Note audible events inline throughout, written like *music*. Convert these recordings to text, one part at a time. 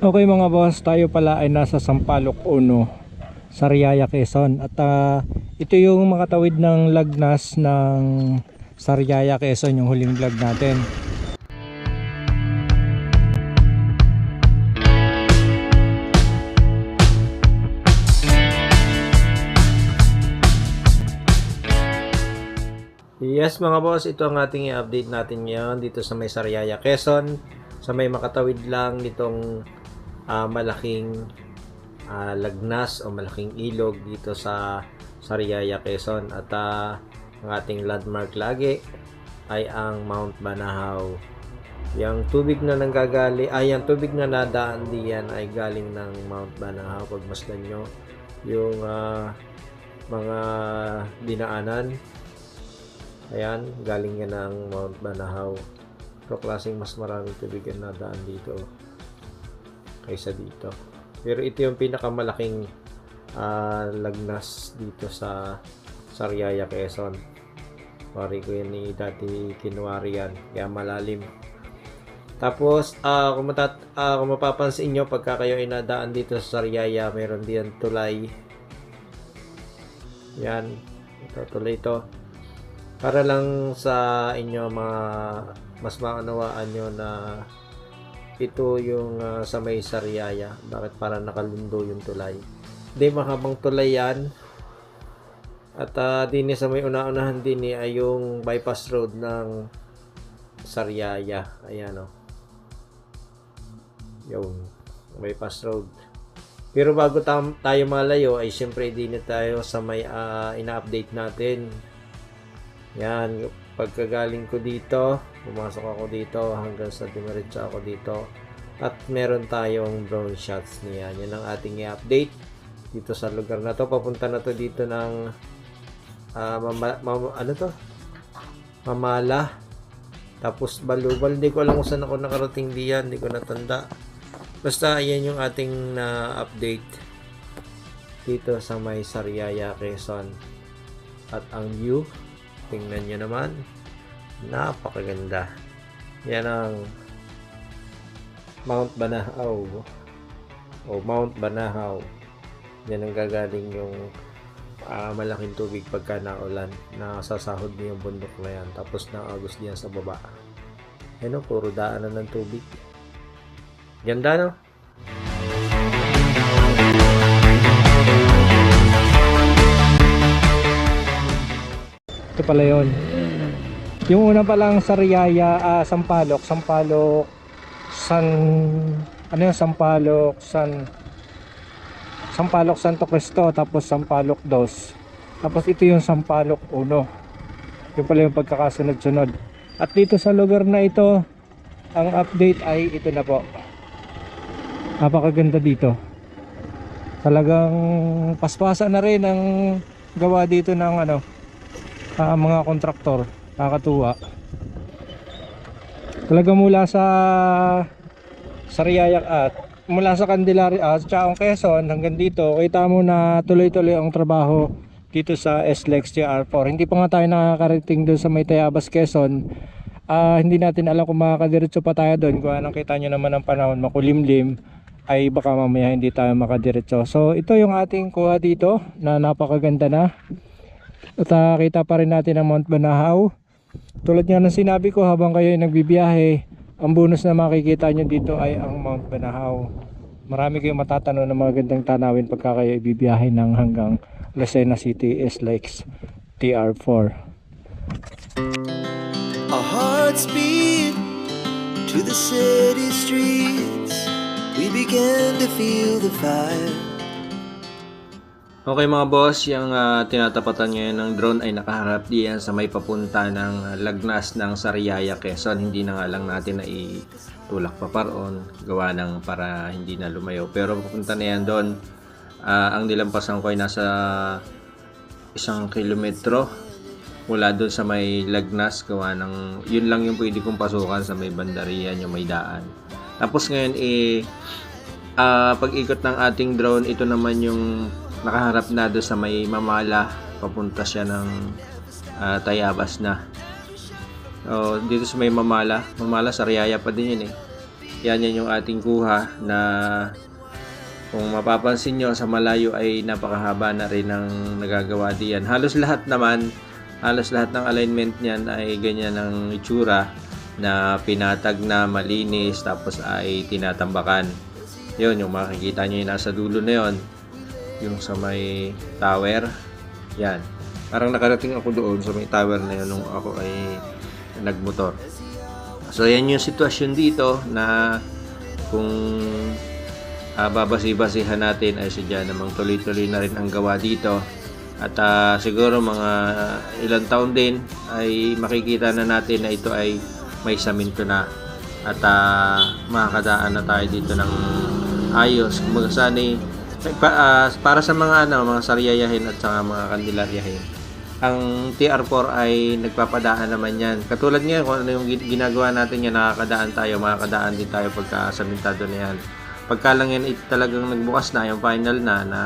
Okay mga boss, tayo pala ay nasa Sampaloc Uno, Sariaya, Quezon. At ah, ito yung makatawid ng lagnas ng Sariaya, Quezon, yung huling vlog natin. Yes mga boss, ito ang ating i-update natin ngayon dito sa may Sariaya, Quezon. Sa may makatawid lang nitong ah, malaking ah, lagnas o malaking ilog dito sa Sariaya, Quezon. At ah, ang ating landmark lagi ay ang Mount Banahaw. Yung tubig na nanggagali, ay yung tubig na nadaan diyan ay galing ng Mount Banahaw. Pagmasdan nyo yung ah, mga dinaanan Ayan, galing yan ng Mount Banahaw. Pero klaseng mas maraming tubig ang nadaan dito kaysa dito. Pero ito yung pinakamalaking ah, lagnas dito sa Sariaya, Quezon. Pari ko yan ni dati Kinuwari yan. Kaya malalim. Tapos, ah kung, matat ah, kung mapapansin nyo, pagka kayo ay nadaan dito sa Sariaya, meron din tulay. Yan. Ito, tulay ito para lang sa inyo mga mas maunawaan nyo na ito yung ah, sa may Sariaya. Bakit para nakalundo yung tulay? Hindi mahabang tulay yan. At uh, din sa may una-unahan din ay yung bypass road ng Sariaya. Ayan o yung bypass road. Pero bago tayo malayo ay syempre din tayo sa may ah, ina-update natin. Yan, pagkagaling ko dito, pumasok ako dito hanggang sa dumiretso ako dito. At meron tayong drone shots niya. Yan ang ating i-update dito sa lugar na to. Papunta na to dito ng ah, mama, mama- ano to? Mamala. Tapos Balubal. Hindi ko alam kung saan ako nakarating diyan. Hindi ko natanda. Basta ayan yung ating na update dito sa may Sariaya, Quezon. At ang view Tingnan nyo naman. Napakaganda. Yan ang Mount Banahaw. O Mount Banahaw. Yan ang gagaling yung ah, malaking tubig pagka naulan. Nasasahod niyo yung bundok na yan. Tapos naagos diyan sa baba. Yan o, puro daanan ng tubig. Ganda no? Ito pala yun. Yung una pa lang sa Riyaya, ah, Sampaloc, Sampaloc, San, ano yun, Sampaloc, San, Sampaloc Santo Cristo, tapos Sampaloc 2. Tapos ito yung Sampaloc 1. Yung pala yung pagkakasunod-sunod. At dito sa lugar na ito, ang update ay ito na po. Napakaganda dito. Talagang paspasan na rin ang gawa dito ng ano, ah, mga kontraktor nakakatuwa. Talaga mula sa Sariayak at mula sa Candelaria at Chaong Quezon hanggang dito kita mo na tuloy-tuloy ang trabaho dito sa SLEX TR4 hindi pa nga tayo nakakarating doon sa may Tayabas Quezon. Ah, hindi natin alam kung makakadiretso pa tayo doon. Kung anong kita nyo naman ang panahon makulimlim ay baka mamaya hindi tayo makadiretso. So ito yung ating kuha dito na napakaganda na. At ah, kita pa rin natin ang Mount Banahaw. Tulad nga ng sinabi ko habang kayo ay nagbibiyahe, ang bonus na makikita nyo dito ay ang Mount Banahaw. Marami kayong matatanaw ng mga gandang tanawin pagka kayo ibibiyahe ng hanggang Lucena City is Lakes TR4. Our hearts beat to the city streets. We began to feel the fire. Okay mga boss, yung ah, tinatapatan ngayon ng drone ay nakaharap diyan sa may papunta ng lagnas ng Sariaya, Quezon. Hindi na nga lang natin na itulak pa paroon, gawa ng para hindi na lumayo. Pero papunta na yan doon. Ah, ang nilampasan ko ay nasa isang kilometro mula doon sa may lagnas gawa ng yun lang yung pwede kong pasukan sa may bandarian yung may daan tapos ngayon eh ah, pag ikot ng ating drone ito naman yung nakaharap na doon sa may mamala papunta siya ng ah, Tayabas na so, dito sa may mamala mamala sa Riyaya pa din yun eh Yan yan yung ating kuha na kung mapapansin nyo sa malayo ay napakahaba na rin ng nagagawa diyan. Halos lahat naman, halos lahat ng alignment niyan ay ganyan ang itsura na pinatag na malinis tapos ay tinatambakan. Yun, yung makikita nyo yung nasa dulo na yun. Yung sa may tower. Yan. Parang nakarating ako doon sa may tower na yun nung ako ay nagmotor. So, yan yung sitwasyon dito na kung uh, babasi-basihan natin ay sadya namang tuloy-tuloy na rin ang gawa dito. At ah, siguro mga ilang taon din ay makikita na natin na ito ay may saminto na. At ah, makakadaan na tayo dito ng ayos. Kumbaga sana pa- ah, para sa mga ano, mga saryayahin at saka mga kandilaryahin. Ang TR4 ay nagpapadaan naman yan. Katulad ngayon, kung ano yung gin- ginagawa natin yan, nakakadaan tayo, makakadaan din tayo pagka samintado na yan. Pagka lang yan talagang nagbukas na, yung final na, na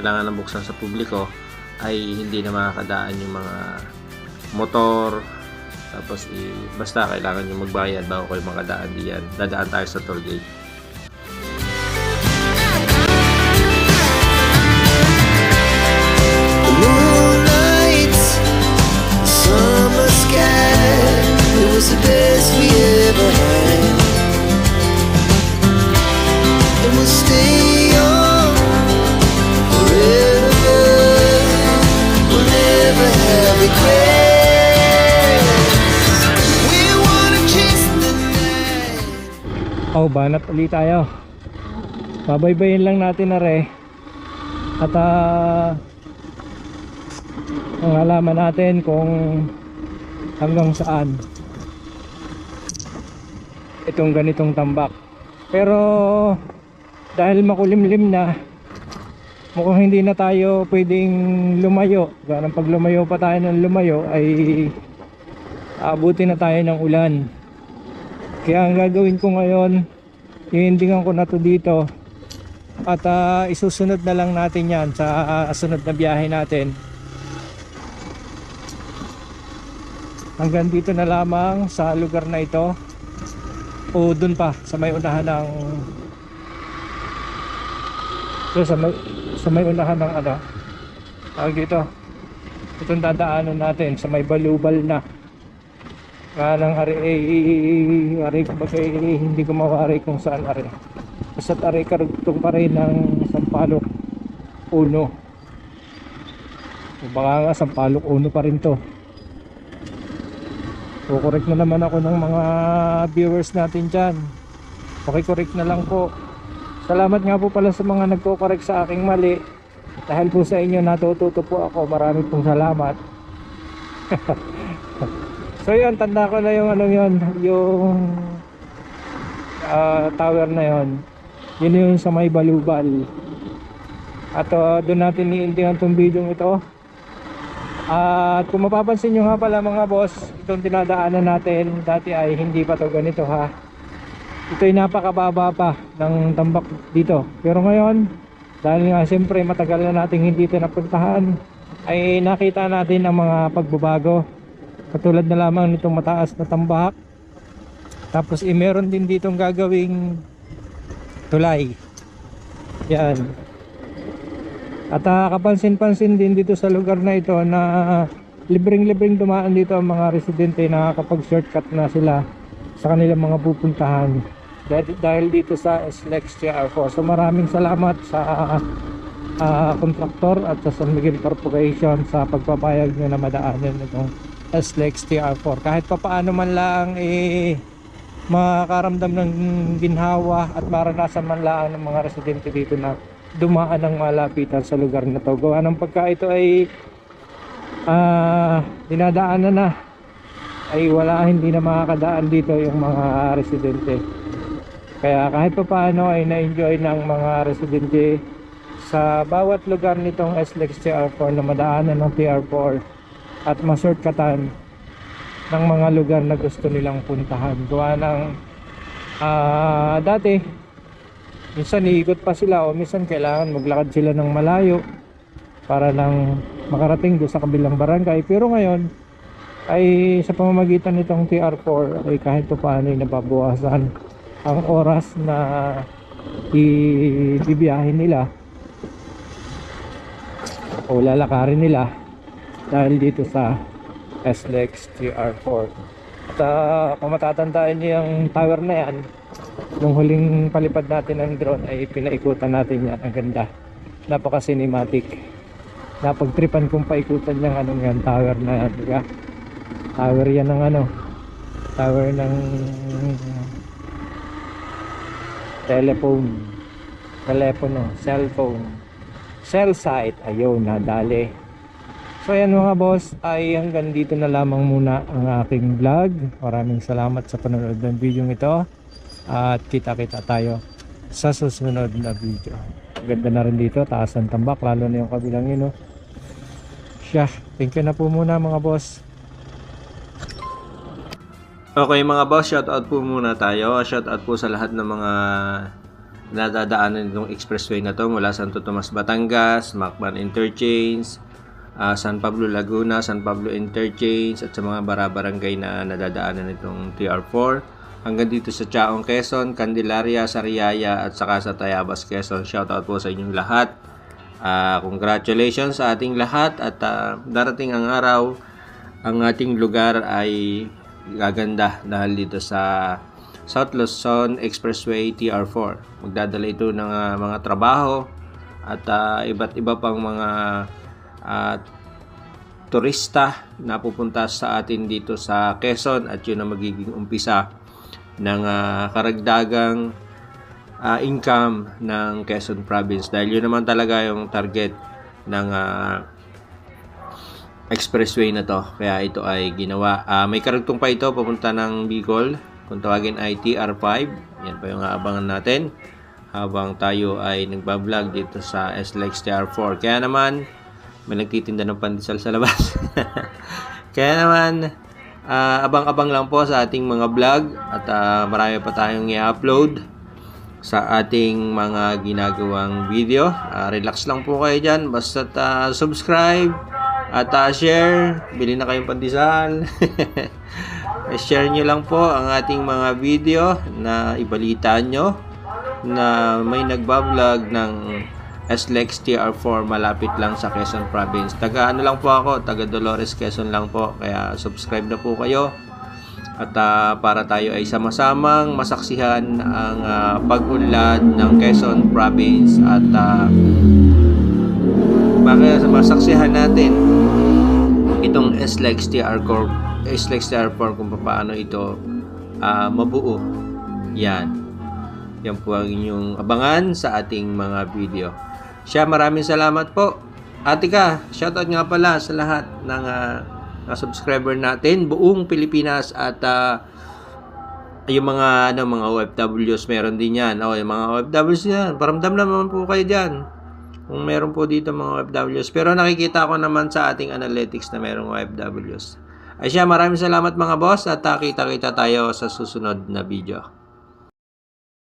kailangan na buksan sa publiko, ay hindi na makakadaan yung mga motor, tapos i, basta kailangan nyo magbayad bago kayo makadaan diyan. Dadaan tayo sa toll gate. Oh, banat ulit tayo. Babaybayin lang natin na re. At ah, ang alaman natin kung hanggang saan itong ganitong tambak. Pero dahil makulimlim na, mukhang hindi na tayo pwedeng lumayo. Parang pag lumayo pa tayo ng lumayo ay aabutin na tayo ng ulan. Kaya ang gagawin ko ngayon, iindingan ko na to dito. At ah, isusunod na lang natin yan sa ah, sunod na biyahe natin. Hanggang dito na lamang sa lugar na ito. O dun pa sa may unahan ng so, sa may sa may unahan ng ano tawag dito. Itong dadaanan natin sa may balubal na nga lang ari eh, ari kumbaga eh, hindi ko mawari kung saan ari. Basta ari karugtong pa rin ng Sampalok Uno. O baka nga Sampalok Uno pa rin to. Kukorek na naman ako ng mga viewers natin dyan. Pakikorek na lang po. Salamat nga po pala sa mga nagko-correct sa aking mali. Dahil po sa inyo natututo po ako. Marami pong salamat *laughs* So yun, tanda ko na yung ano yun, yung ah, tower na yun. Yun yung sa may balubal. At uh, doon natin iintingan tong video ito. At kung mapapansin nyo nga pala mga boss, itong dinadaanan natin dati ay hindi pa to ganito ha. Ito ay napakababa pa ng tambak dito. Pero ngayon, dahil nga siyempre matagal na nating hindi ito napuntahan, ay nakita natin ang mga pagbabago katulad na lamang nitong mataas na tambak. Tapos eh, meron din ditong gagawing tulay. Yan. At ah, kapansin-pansin din dito sa lugar na ito na libreng-libreng dumaan dito ang mga residente na kapag shortcut na sila sa kanilang mga pupuntahan. Dahil, dito sa SLEX TR4 so maraming salamat sa ah, kontraktor at sa San Miguel Corporation sa pagpapayag nyo na madaanan itong SLEX TR4 kahit pa paano man lang eh makakaramdam ng ginhawa at maranasan man lang ng mga residente dito na dumaan ng malapitan sa lugar na to. Gawa ng pagka ito ay ah dinadaanan na ay wala hindi na makakadaan dito yung mga residente. Kaya kahit pa paano ay na-enjoy ng mga residente sa bawat lugar nitong SLEX TR4 na madaanan ng TR4 at ma-shortcutan ng mga lugar na gusto nilang puntahan. Gawa ng ah, dati minsan iikot pa sila o minsan kailangan maglakad sila ng malayo para lang makarating doon sa kabilang barangay. Pero ngayon ay sa pamamagitan nitong TR4 ay kahit pa paano ay nababawasan ang oras na ibibiyahin nila o lalakarin nila dahil dito sa SLEX TR4 at uh, kung matatandaan niyo yung tower na yan nung huling palipad natin ng drone ay pinaikutan natin yan. Ang ganda. Napaka cinematic napagtripan kong paikutan yung anong yan tower na yan diba? tower yan ng ano tower ng telephone. Telepono cellphone. Cell site. Ayun nadali so yan mga boss ay hanggang dito na lamang muna ang aking vlog maraming salamat sa panonood ng video ito at kita kita tayo sa susunod na video ganda na rin dito taas ng tambak lalo na yung kabilang yun oh. siya thank you na po muna mga boss Okay mga boss, shoutout po muna tayo. Shoutout po sa lahat ng mga nadadaanan nitong expressway na to mula Santo Tomas, Batangas, Macban Interchange, ah, San Pablo Laguna, San Pablo Interchange at sa mga barabarangay na nadadaanan nitong TR4 hanggang dito sa Chaong, Quezon, Candelaria, Sariaya at saka sa Tayabas, Quezon. Shoutout po sa inyong lahat. Ah, congratulations sa ating lahat at ah, darating ang araw ang ating lugar ay gaganda dahil dito sa South Luzon Expressway TR4. Magdadala ito ng ah, mga trabaho at ah, iba't iba pang mga ah, turista na pupunta sa atin dito sa Quezon at yun ang magiging umpisa ng ah, karagdagang ah, income ng Quezon Province. Dahil yun naman talaga yung target ng ah, expressway na to. Kaya ito ay ginawa. Ah, may karugtong pa ito papunta ng Bicol. Kung tawagin ay TR5 yan pa yung aabangan natin habang tayo ay nagbablog dito sa SLEX TR4 kaya naman may nagtitinda ng pandesal sa labas *laughs* kaya naman ah, abang-abang lang po sa ating mga vlog at ah, marami pa tayong i-upload sa ating mga ginagawang video. Ah, relax lang po kayo dyan. Basta subscribe at ah, share. Bili na kayong pandesal. *laughs* share nyo lang po ang ating mga video na ibalita nyo na may nagbablog ng SLEX TR4 malapit lang sa Quezon Province. Taga ano lang po ako, taga Dolores Quezon lang po. Kaya subscribe na po kayo. At ah, para tayo ay sama-samang masaksihan ang ah, pag-unlad ng Quezon Province at uh, masaksihan natin itong SLEX TR Corp SLEX TR4 kung paano ito ah, mabuo. Yan. Yan po ang inyong abangan sa ating mga video. Siya, maraming salamat po. Ate ka, shoutout nga pala sa lahat ng na subscriber natin, buong Pilipinas at ah, yung mga ano mga OFWs meron din yan. Oh, yung mga OFWs yan, paramdam naman po kayo diyan. Kung meron po dito mga OFWs. Pero nakikita ko naman sa ating analytics na merong OFWs. Ay siya, maraming salamat mga boss at ah, kita-kita tayo sa susunod na video.